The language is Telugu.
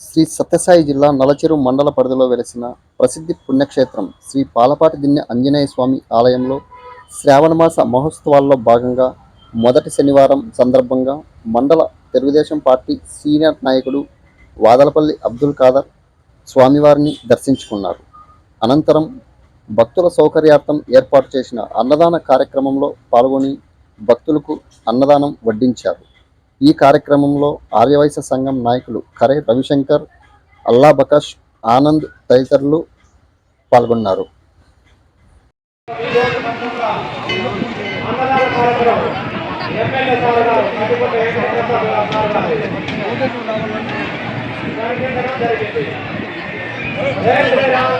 శ్రీ సత్యసాయి జిల్లా నలచెరు మండల పరిధిలో వెలిసిన ప్రసిద్ధి పుణ్యక్షేత్రం శ్రీ పాలపాటి దిన్నె ఆంజనేయ స్వామి ఆలయంలో శ్రావణమాస మహోత్సవాల్లో భాగంగా మొదటి శనివారం సందర్భంగా మండల తెలుగుదేశం పార్టీ సీనియర్ నాయకుడు వాదలపల్లి అబ్దుల్ ఖాదర్ స్వామివారిని దర్శించుకున్నారు. అనంతరం భక్తుల సౌకర్యార్థం ఏర్పాటు చేసిన అన్నదాన కార్యక్రమంలో పాల్గొని భక్తులకు అన్నదానం వడ్డించారు. ఈ కార్యక్రమంలో ఆర్యవైశ్య సంఘం నాయకులు కరే రవిశంకర్ అల్లా బకాష్ ఆనంద్ తదితరులు పాల్గొన్నారు. శ్రీరామ్